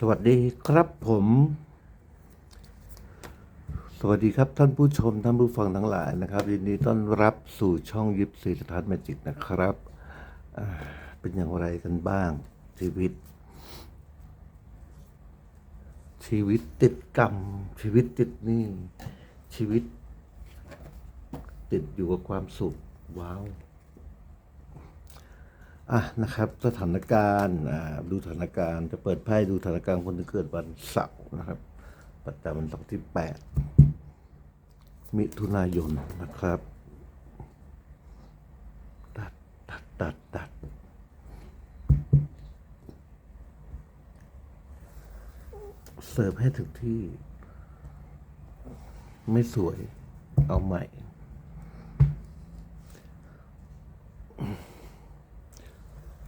สวัสดีครับผม สวัสดีครับท่านผู้ชมท่านผู้ฟังทั้งหลายนะครับยินดีต้อนรับสู่ช่องยิปซีสถานแมจิกนะครับเป็นอย่างไรกันบ้าง ชีวิต ชีวิตติดกรรม ชีวิตติดนี้ชีวิต ติดอยู่กับความสุขว้าว อะนะครับสถานการณ์อ่าดูสถานการณ์จะเปิดไพ่ดูสถานการณ์คนที่เกิดวันเสาร์นะครับประจำวันเสาร์ที่แปดมิถุนายนนะครับตัดตัดตัดตัดเสิร์ฟให้ถึงที่ ไม่สวยเอาใหม่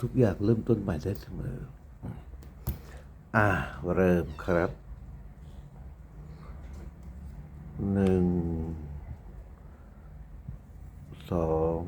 ทุกอย่างเริ่มต้นใหม่ได้เสมอ อ่า เริ่มครับ หนึ่ง สอง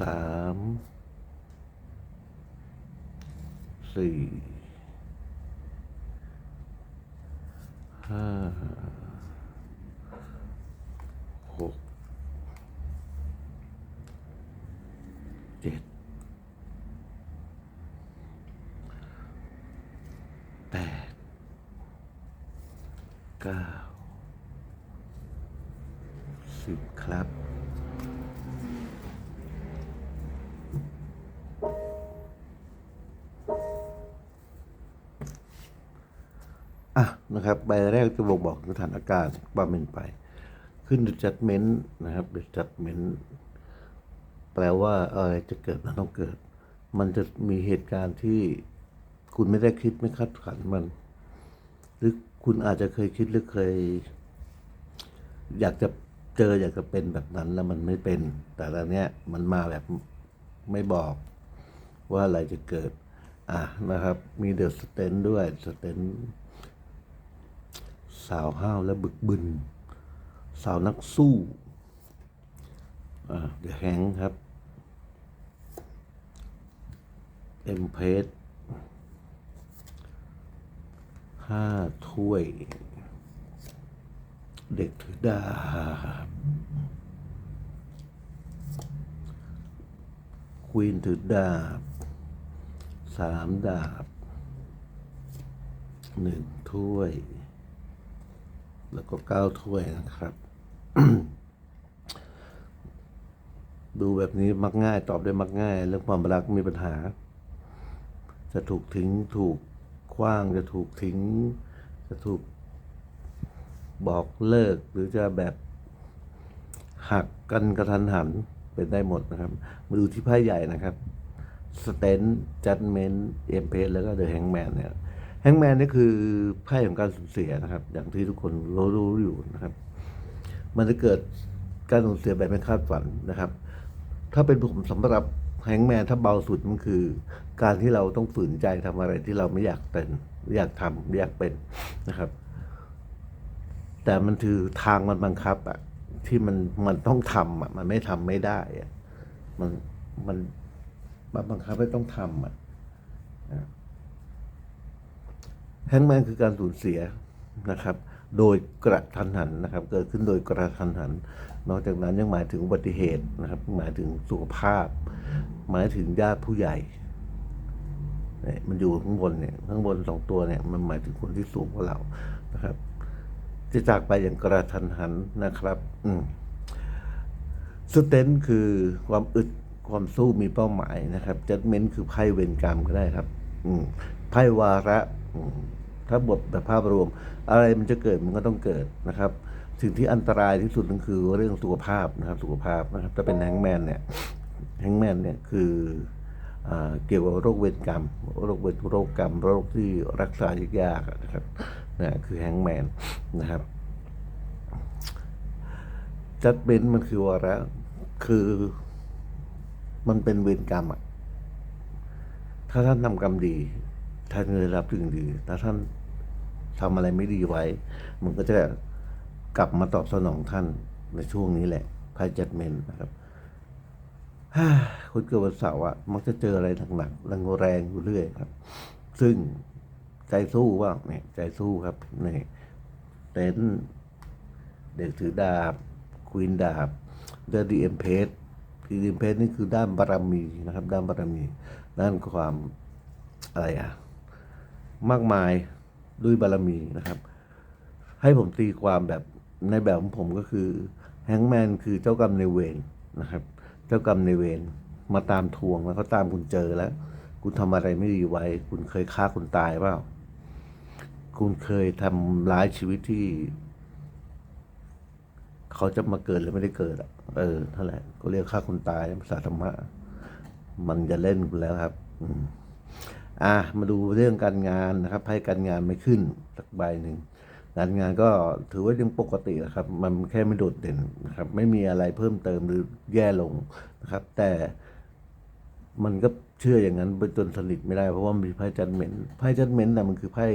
สาม สี่ ห้า หก เจ็ดแปด เก้าสิบครับ อะนะครับ ใบแรกจะบอกบอกสถานการณ์ว่าเป็นไป ขึ้น the judgment นะครับ the judgment แปลว่าอะไรจะเกิดมันต้องเกิด มันจะมีเหตุการณ์ที่คุณไม่ได้คิดไม่คาดฝันมันหรือ คุณอาจจะเคยคิดหรือเคย อยากจะเจออยากจะเป็นแบบนั้นแล้วมันไม่เป็น แต่ตอนเนี้ยมันมาแบบไม่บอกว่าอะไรจะเกิด อะนะครับ มีเดอะสเตนด้วยสเตนสาวห้าวและบึกบึน สาวนักสู้อ่าเดอะแฮงครับ เอ็มเพส ห้าถ้วย เด็กถือดาบควีนถือดาบสามดาบหนึ่งถ้วย แล้วก็เก้าถ้วยนะครับ ดูแบบนี้มักง่ายตอบได้มักง่าย เรื่องความรักมีปัญหา จะถูกทิ้งถูก ว้างจะถูกทิ้ง จะถูกบอกเลิกหรือจะแบบหักกันกระทันหันเป็นได้หมดนะครับ มาดูที่ไพ่ใหญ่นะครับสเตนจัดเมนเอ็มเพสแล้วก็เดอะแฮงแมนเนี่ยแฮงแมนนี่คือไพ่ของการสูญเสียนะครับ อย่างที่ทุกคนรู้รู้อยู่นะครับ มันจะเกิดการสูญเสียแบบไม่คาดฝันนะครับ ถ้าเป็นผมสำหรับ แฮงแมนถ้าเบาสุดมันคือ การที่เราต้องฝืนใจทำอะไรที่เราไม่อยากเป็นอยากทำไม่อยากเป็นนะครับ แต่มันคือทางมันบังคับอะที่มันมันต้องทำอะมันไม่ทำไม่ได้อะมันมันมันบังคับให้ต้องทำอะแฮงแมนคือการสูญเสียนะครับ โดยกระทันหันนะครับ เกิดขึ้นโดยกระทันหัน นอกจากนั้นยังหมายถึงอุบัติเหตุนะครับ หมายถึงสุขภาพ หมายถึงญาติผู้ใหญ่เนี่ยมันอยู่ข้างบนเนี่ยข้างบนสองตัวเนี่ยมันหมายถึงคนที่สูงกว่าเรานะครับ จะจากไปอย่างกระทันหันนะครับ อืมสเตนคือความอึดความสู้มีเป้าหมายนะครับจัดเมนคือไพ่เวรกรรมก็ได้ครับ อืมไพ่วาระถ้าบทแบบภาพรวม อะไรมันจะเกิดมันก็ต้องเกิดนะครับ สิ่งที่อันตรายที่สุดนั่นคือเรื่องสุขภาพนะครับสุขภาพนะครับถ้าเป็นแฮงแมนเนี่ยแฮงแมนเนี่ยคืออเกี่ยวกับโรคเวรกรรม โรคเวรโรคกรรม โรคที่รักษายากๆนะครับนะคือแฮงแมนนะครับจัดเบนมันคือวาระคือมันเป็นเวรกรรมอะถ้าท่านทำกรรมดี ท่านจะรับสิ่งดี ถ้าท่านทำอะไรไม่ดีไว้ มันก็จะ กลับมาตอบสนองท่านในช่วงนี้แหละไพ่จัดเมนนะครับคนเกิดวันเสาร์อะมักจะเจออะไรหนักๆแรงแรงๆอยู่เรื่อยครับ ซึ่งใจสู้ว่าเนี่ยใจสู้ครับนี่เต็นเด็กถือดาบควีนดาบเดดีเอ็มเพสดีเอ็มเพสนี่คือด้านบารมีนะครับ ด้านบารมี ด้านความอะไรอะมากมายด้วยบารมีนะครับ ให้ผมตีความแบบ ในแบบของผมก็คือแฮงแมนคือเจ้ากรรมในเวรนะครับ เจ้ากรรมในเวรมาตามทวงแล้วเขาตามคุณเจอแล้ว คุณทำอะไรไม่ดีไว้ คุณเคยฆ่าคนตายเปล่า คุณเคยทำร้ายชีวิตที่ เขาจะมาเกิดหรือไม่ได้เกิดอะ เออเท่าไหร่ก็เรียกฆ่าคนตายภาษาธรรมะมันจะเล่นคุณแล้วครับ อืมอะมาดูเรื่องการงานนะครับให้การงานไม่ขึ้นสักใบหนึ่ง การงานก็ถือว่ายังปกตินะครับ มันแค่ไม่โดดเด่นนะครับ ไม่มีอะไรเพิ่มเติมหรือแย่ลงนะครับ แต่มันก็เชื่ออย่างนั้นไปจนสนิทไม่ได้ เพราะว่ามีไพ่จัดเมนต์ไพ่จัดเมนต์น่ะมันคือไพ่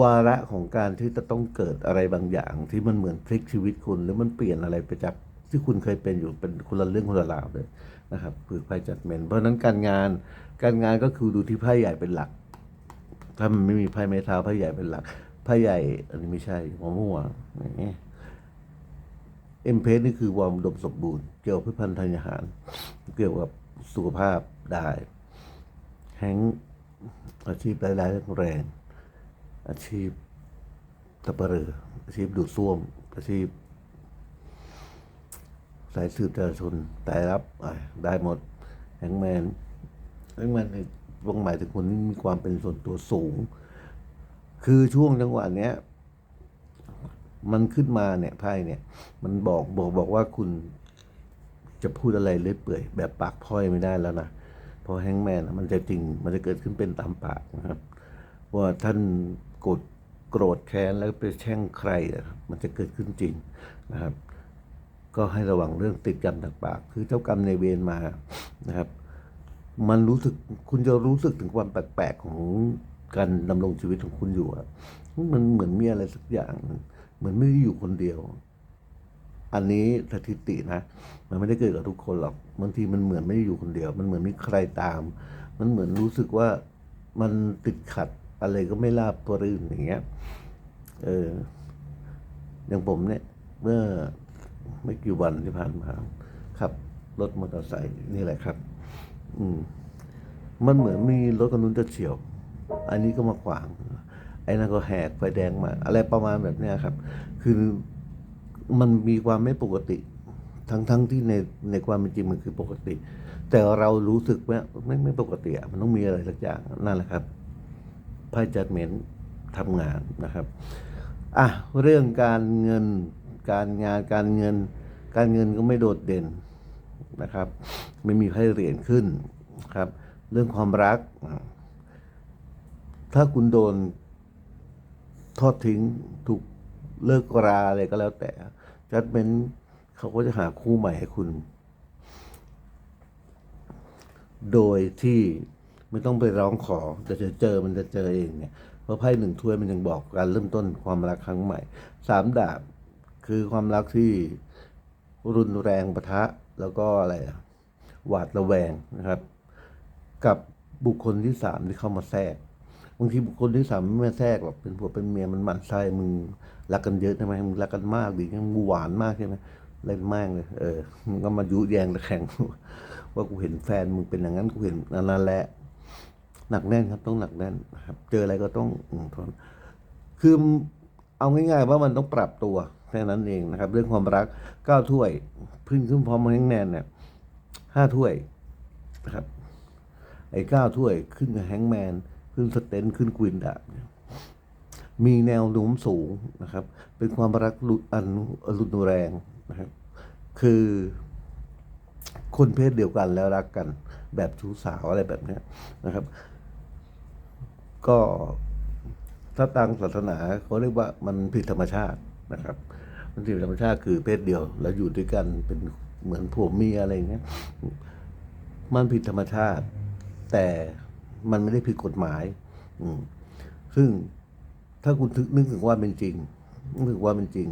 วาระของการที่จะต้องเกิดอะไรบางอย่าง ที่มันเหมือนพลิกชีวิตคุณ หรือมันเปลี่ยนอะไรไปจากที่คุณเคยเป็นอยู่เป็นคนละเรื่องคนละราวเลยนะครับคือไพ่จัดเมนต์เพราะนั้นการงานการงานก็คือดูที่ไพ่ใหญ่เป็นหลัก ถ้ามันไม่มีไพ่ไม้เท้าไพ่ใหญ่เป็นหลักไพ่ใหญ่ อันนี้ไม่ใช่หัวมั่วนี่เอ็มเพสนี่คือความดมสมบูรณ์ เกี่ยวกับพืชพันธุ์ทางอาหาร เกี่ยวกับสุขภาพได้แฮงอาชีพรายได้แรง อาชีพตะเปรือ อาชีพดูดซ่วม อาชีพสายสืบจราชนแต่รับได้หมดแฮงแมนแฮงแมนใน วงหมายถึงคนที่มีความเป็นส่วนตัวสูง คือช่วงจังหวะเนี้ย มันขึ้นมาเนี่ยไพ่เนี่ย มันบอกบอกบอกว่าคุณจะพูดอะไรเลื่อยเปื่อย แบบปากพ่อยไม่ได้แล้วนะเพราะแฮงแมนมันจะจริง มันจะเกิดขึ้นเป็นตามปากนะครับว่าท่านโกรธโกรธแค้นแล้วไปแช่งใคร มันจะเกิดขึ้นจริงนะครับ ก็ให้ระวังเรื่องติดกรรมต่างปาก คือเจ้ากรรมในเวรมานะครับ มันรู้สึกคุณจะรู้สึกถึงความแปลกๆของการดำรงชีวิตของคุณอยู่อะมันเหมือนมีอะไรสักอย่าง เหมือนไม่ได้อยู่คนเดียว อันนี้สถิตินะ มันไม่ได้เกิดกับทุกคนหรอกบางทีมันเหมือนไม่ได้อยู่คนเดียว มันเหมือนมีใครตาม มันเหมือนรู้สึกว่ามันติดขัดอะไรก็ไม่ราบตัวรื่นอย่างเงี้ยเอออย่างผมเนี่ย เมื่อไม่กี่วันที่ผ่านมาขับรถมอเตอร์ไซค์นี่แหละครับ อืม มันเหมือนมีรถคันนู้นจะเฉียว อันนี้ก็มาขวาง ไอ้นั่นก็แหกไฟแดงมา อะไรประมาณแบบเนี้ยครับ คือมันมีความไม่ปกติ ทั้งทั้งที่ในในความเป็นจริงมันคือปกติ แต่เรารู้สึกว่าไม่ไม่ปกติอะมันต้องมีอะไรสักอย่างนั่นแหละครับไพ่จัดเมนทำงานนะครับอะเรื่องการเงินการงานการเงิน การเงินก็ไม่โดดเด่น นะครับ ไม่มีไพ่เหรียญขึ้นครับ เรื่องความรัก ถ้าคุณโดนทอดทิ้งถูกเลิกราอะไรก็แล้วแต่จัดเป็นเขาก็จะหาคู่ใหม่ให้คุณ โดยที่ไม่ต้องไปร้องขอแต่จะเจอมันจะเจอเองเนี่ยเพราะไพ่หนึ่งถ้วยมันยังบอกการเริ่มต้นความรักครั้งใหม่สามดาบคือความรักที่รุนแรงปะทะ แล้วก็อะไรหวาดระแวงนะครับ กับบุคคลที่สามที่เข้ามาแทรกบางทีบุคคลที่สามไม่มาแทรกหรอกเป็นผัวเป็นเมียมันหมั่นไส้มึงรักกันเยอะใช่ไมมึงรักกันมากดีมึงหวานมากใช่ไหมเล่นม่งเลย เออมึงก็มายุแยงตะแคงว่ากูเห็นแฟนมึงเป็นอย่างนั้นกูเห็นนั่นแหละหนักแน่นครับต้องหนักแน่นครับ เจออะไรก็ต้องอทนคือเอาง่ายๆว่ามันต้องปรับตัว แค่นั้นเองนะครับ เรื่องความรักเก้าถ้วย พึ่งขึ้นพร้อมแห้งแนนเนี่ยห้าถ้วยนะครับ ไอ้เก้าถ้วยขึ้นกับแฮงแมน ขึ้นสเตนขึ้นควินดาบมีแนวโน้มสูงนะครับ เป็นความรักรุอันรุนแรงนะครับ คือคนเพศเดียวกันแล้วรักกัน แบบชู้สาวอะไรแบบนี้นะครับ ก็ถ้าตามศาสนาเขาเรียกว่ามันผิดธรรมชาติ นะครับมันผิดธรรมชาติคือเพศเดียว แล้วอยู่ด้วยกันเป็นเหมือนผัวเมียอะไรเงี้ยมันผิดธรรมชาติ แต่มันไม่ได้ผิดกฎหมาย อืมซึ่งถ้าคุณนึกถึงว่าเป็นจริงนึกถึงว่าเป็นจริง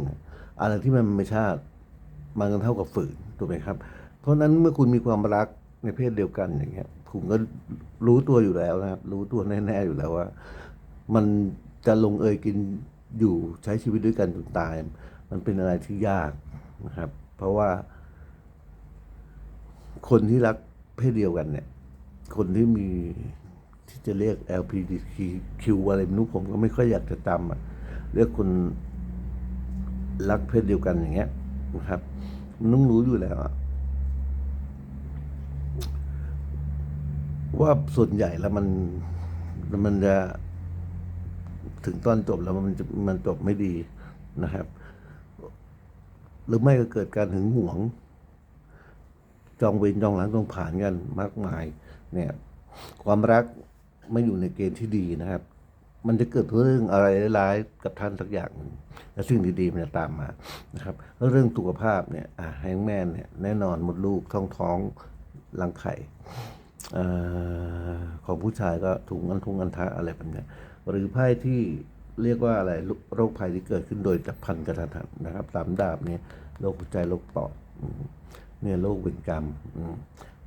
อะไรที่มันไม่ชาติมันก็เท่ากับฝืนถูกไหมครับ เพราะฉะนั้นเมื่อคุณมีความรักในเพศเดียวกันอย่างเงี้ยคุณก็รู้ตัวอยู่แล้วนะครับ รู้ตัวแน่ๆอยู่แล้วว่า มันจะลงเอยกิน อยู่ใช้ชีวิตด้วยกันจนตาย มันเป็นอะไรที่ยากนะครับ เพราะว่า คนที่รักเพศเดียวกันเนี่ย คนที่มีที่จะเรียก LGBTQ อะไรไม่รู้ผมก็ไม่ค่อยอยากจะจำอะเรียกคนรักเพศเดียวกันอย่างเงี้ยนะครับมันต้องรู้อยู่แล้วว่าส่วนใหญ่แล้วมันมันจะ ถึงตอนจบแล้วมันจะมันจบไม่ดีนะครับ หรือไม่ก็เกิดการหึงหวง จองเวรจองหลังต้องผ่านกันมากมายเนี่ยความรักไม่อยู่ในเกณฑ์ที่ดีนะครับ มันจะเกิดเรื่องอะไรร้ายๆกับท่านสักอย่าง และสิ่งดีๆมันจะตามมานะครับแล้วเรื่องสุขภาพเนี่ยอ่าแฮงแมนเนี่ยแน่นอนมดลูกท้องท้องรังไข่อของผู้ชายก็ถุงอันทุงอันทะอะไรแบบเนี้ย หรือไพ่ที่เรียกว่าอะไรโรคภัยที่เกิดขึ้นโดยจับพันกระทันหันนะครับสามดาบเนี่ยโรคหัวใจโรคปอดเนี่ยโรคเวรกรรม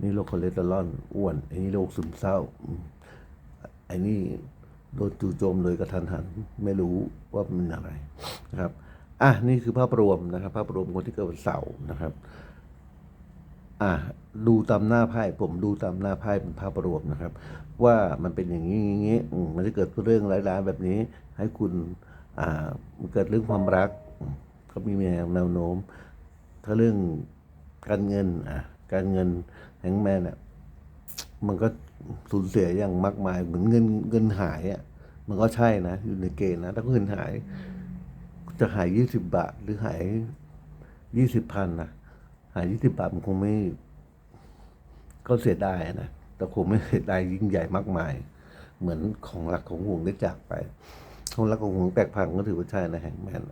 นี่โรคคอเลสเตอรอลอ้วนไอันนี้โรคซึมเศร้าไอ้นี่โดนจู่โจมโดยกระทันหันไม่รู้ว่ามันอะไรนะครับอะนี่คือภาพรวมนะครับ ภาพรวมคนที่เกิดวันเสาร์นะครับ อะ ดูตามหน้าไพ่ผมดูตามหน้าไพ่เป็นภาพรวมนะครับ ว่ามันเป็นอย่างนี้อย่างนี้มันจะเกิดเรื่องร้ายๆแบบนี้ ให้คุณอ่ามันเกิดเรื่องความรัก ก็มีแนวโน้ม ถ้าเรื่องการเงินอะการเงินแฮงแมนอะมันก็สูญเสียอย่างมากมายเหมือนเงินเงินหายอะมันก็ใช่นะ อยู่ในเกณฑ์นะ ถ้าเงินหาย จะหายยี่สิบบาทหรือหายยี่สิบพันนะหายยี่สิบบาทมันคงไม่ ก็เสียดายนะ แต่คงไม่เสียดายยิ่งใหญ่มากมาย เหมือนของหลักของห่วงได้จากไป ของหลักของห่วงแตกพังก็ถือว่าใช่นะแห่งแมน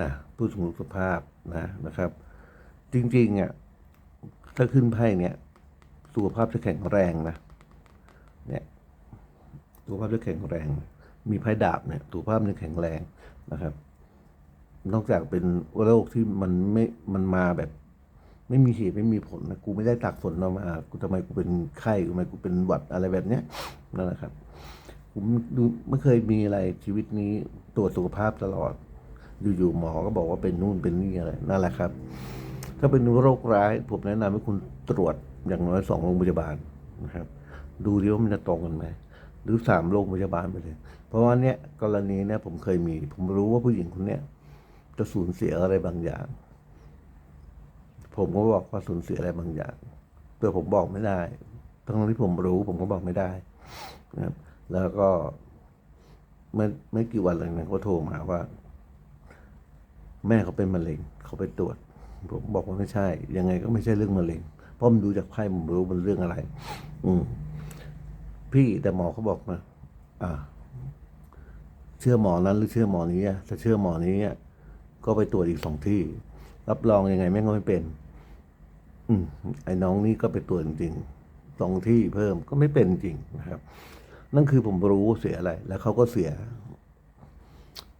นะผู้สูงสุขภาพนะนะครับ จริงๆอะถ้าขึ้นไพ่เนี่ยสุขภาพจะแข็งแรงนะเนี่ยสุขภาพจะแข็งแรง มีไพ่ดาบเนี่ยสุขภาพจะแข็งแรงนะครับ นอกจากเป็นโรคที่มันไม่มันมาแบบ ไม่มีเหตุไม่มีผลนะกูไม่ได้ตักฝนมากูทำไมกูเป็นไข้ทำไมกูเป็นหวัดอะไรแบบเนี้ยนั่นแหละครับ ผมดูไม่เคยมีอะไรชีวิตนี้ตรวจสุขภาพตลอด อยู่ๆหมอก็บอกว่าเป็นนู่นเป็นนี่อะไรนั่นแหละครับ ถ้าเป็นโรคร้าย ผมแนะนำให้คุณตรวจอย่างน้อยสองโรงพยาบาลนะครับ ดูดิว่ามันจะตรงกันไหมหรือสามโรงพยาบาลไปเลย เพราะว่าเนี้ยกรณีเนี้ยผมเคยมี ผมรู้ว่าผู้หญิงคนเนี้ยจะสูญเสียอะไรบางอย่าง ผมก็บอกว่าสูญเสียอะไรบางอย่างแต่ผมบอกไม่ได้ทั้งที่ผมรู้ผมก็บอกไม่ได้นะครับ แล้วก็ไม่ไม่กี่วันหลังนั้นก็โทรมาว่า แม่เขาเป็นมะเร็งเขาไปตรวจ ผมบอกว่าไม่ใช่ ยังไงก็ไม่ใช่เรื่องมะเร็งเพราะมันดูจากไพ่ผมรู้มันเรื่องอะไร อืมพี่แต่หมอเขาบอกมาอ่า เชื่อหมอนั้นหรือเชื่อหมอนี้ถ้าเชื่อหมอนี้ก็ไปตรวจอีกสองที่ รับรองยังไงแม่งก็ไม่เป็น อืมไอ้น้องนี่ก็ไปตรวจจริงสองที่เพิ่มก็ไม่เป็นจริงนะครับ นั่นคือผมรู้เสียอะไร แล้วเขาก็เสีย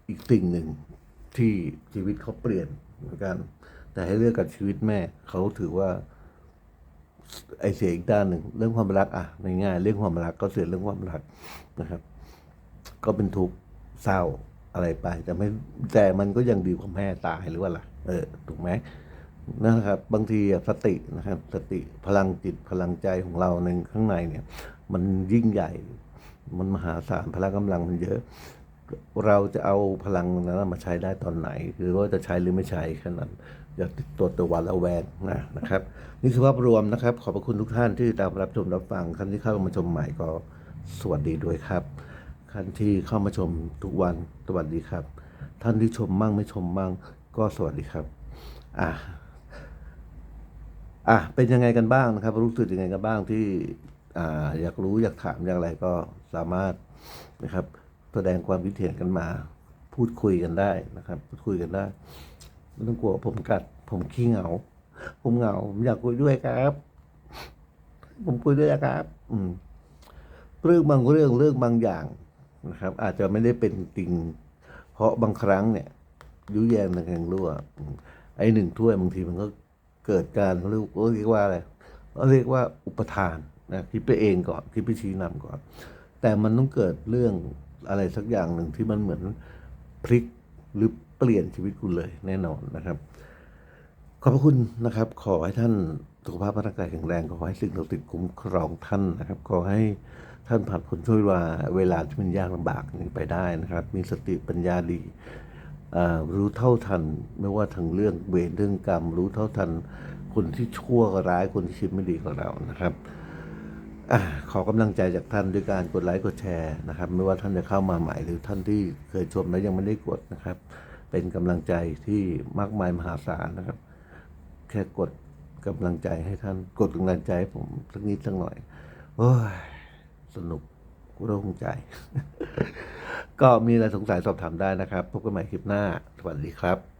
อีกสิ่งหนึ่งที่ชีวิตเขาเปลี่ยนเหมือนกัน แต่ให้เลือกกับชีวิตแม่ เขาถือว่า ไอเสียอีกด้านหนึ่งเรื่องความรัก อะง่ายๆเรื่องความรักก็เสียเรื่องความรักนะครับ ก็เป็นทุกข์เศร้าอะไรไป แต่ไม่แต่มันก็ยังดีกว่าแม่ตายหรือว่าล่ะเออถูกไหม นะครับ บางทีสตินะครับ สติพลังจิตพลังใจของเราในข้างในเนี่ย มันยิ่งใหญ่ มันมหาศาลพลังกำลังมันเยอะ เราจะเอาพลังนั้นมาใช้ได้ตอนไหนหรือว่าจะใช้หรือไม่ใช้แค่นั้นอย่าติดตัวตัววันละแวงนะนะครับ นี่คือภาพรวมนะครับ ขอบพระคุณทุกท่านที่ตามรับชมรับฟังท่านที่เข้ามาชมใหม่ก็สวัสดีด้วยครับท่านที่เข้ามาชมทุกวันสวัสดีครับ ท่านที่ชมมั่งไม่ชมมั่งก็สวัสดีครับ อะ อะเป็นยังไงกันบ้างนะครับ รู้สึกยังไงกันบ้างที่อ่าอยากรู้อยากถามอยากอะไรก็สามารถนะครับ แสดงความคิดเห็นกันมา พูดคุยกันได้นะครับพูดคุยกันได้ไม่ต้องกลัวผมกัด ผมขี้เหงา ผมเหงาผมอยากคุยด้วยครับ ผมคุยด้วยนะครับ อืมเรื่องบางเรื่องเรื่องบางอย่างนะครับ อาจจะไม่ได้เป็นจริง เพราะบางครั้งเนี่ยยุแยงตะแคงรั่วอืมไอ้หนึ่งถ้วยบางทีมันก็ เกิดการเรียกเรียกว่าอะไรเรียกว่าอุปทานนะคิดไปเองก่อนคิดไปชี้นำก่อน แต่มันต้องเกิดเรื่องอะไรสักอย่างหนึ่งที่มันเหมือนพลิกหรือเปลี่ยนชีวิตคุณเลยแน่นอนนะครับ ขอบพระคุณนะครับ ขอให้ท่านสุขภาพร่างกายแข็งแรงขอให้สิ่งศักดิ์สิทธิ์คุ้มครองท่านนะครับ ขอให้ท่านผ่านพ้นช่วยวลาเวลาที่มันยากลำบากนี้ไปได้นะครับ มีสติปัญญาดี รู้เท่าทัน ไม่ว่าทั้งเรื่องเวรเรื่องกรรม รู้เท่าทัน คนที่ชั่วร้ายคนที่คิดไม่ดีกับเรานะครับอขอกำลังใจจากท่านด้วยการกดไลค์กดแชร์นะครับ ไม่ว่าท่านจะเข้ามาใหม่หรือท่านที่เคยชมแล้วยังไม่ได้กดนะครับ เป็นกำลังใจที่มากมายมหาศาลนะครับ แค่กดกำลังใจให้ท่านกดกำลังใจให้ผมสักนิดสักหน่อยโอ้ยสนุกโล่งใจ ก็มีอะไรสงสัยสอบถามได้นะครับ พบกันใหม่คลิปหน้า สวัสดีครับ